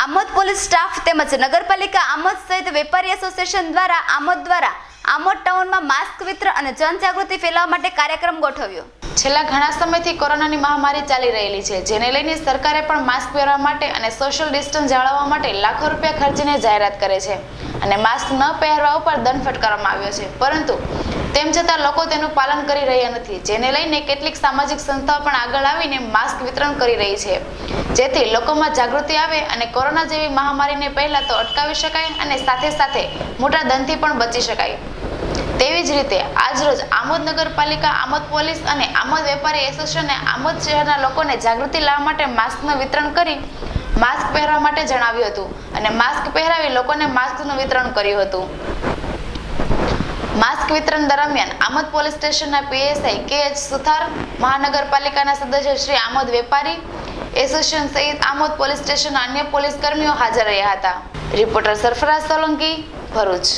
Amod police staff તેમજ નગરપાલિકા આમોદ સહિત વેપારી એસોસિએશન દ્વારા આમોદ દ્વારા આમોદ ટાઉનમાં માસ્ક વિતરણ અને જનજાગૃતિ ફેલાવવા માટે કાર્યક્રમ ગોઠવ્યો. છેલ્લા ઘણા સમયથી કોરોનાની મહામારી ચાલી રહેલી છે, જેને લઈને સરકારે પણ માસ્ક પહેરવા માટે અને સોશિયલ ડિસ્ટન્સ જાળવવા માટે લાખો રૂપિયા ખર્ચીને જાહેરાત કરે છે. અને માસ્ક ન પહેરવા ઉપર દંડ ફટકારવામાં આવ્યો છે. પરંતુ તેમ છતાં લોકો તેનું પાલન કરી રહ્યા નથી. જેને લઈને કેટલીક સામાજિક સંસ્થાઓ પણ આગળ આવીને માસ્ક વિતરણ કરી રહી છે. જેથી લોકોમાં જાગૃતિ આવે અને કોરોના જેવી મહામારીને પહેલા તો અટકાવી શકાય અને સાથે સાથે મોટા દંડથી પણ બચી શકાય. તેવી જ રીતે આજરોજ આમોદ નગરપાલિકા, આમોદ પોલીસ અને આમોદ વેપારી એસોસિએશને આમોદ શહેરના લોકોને જાગૃતિ લાવવા માટે માસ્કનું વિતરણ કરી માસ્ક પહેરવા માટે જણાવ્યું હતું અને માસ્ક પહેરાવી લોકોને માસ્કનું વિતરણ કર્યું હતું. માસ્ક વિતરણ દરમિયાન આમોદ પોલીસ સ્ટેશનના પીએસઆઈ કે એચ સુથાર, મહાનગરપાલિકાના સદસ્ય શ્રી આમોદ વેપારી, એસોસિએશન સહિત આમોદ પોલીસ સ્ટેશનના અન્ય પોલીસ કર્મીઓ હાજર રહ્યા હતા. રિપોર્ટર સરફરાજ સોલંકી, ભરૂચ.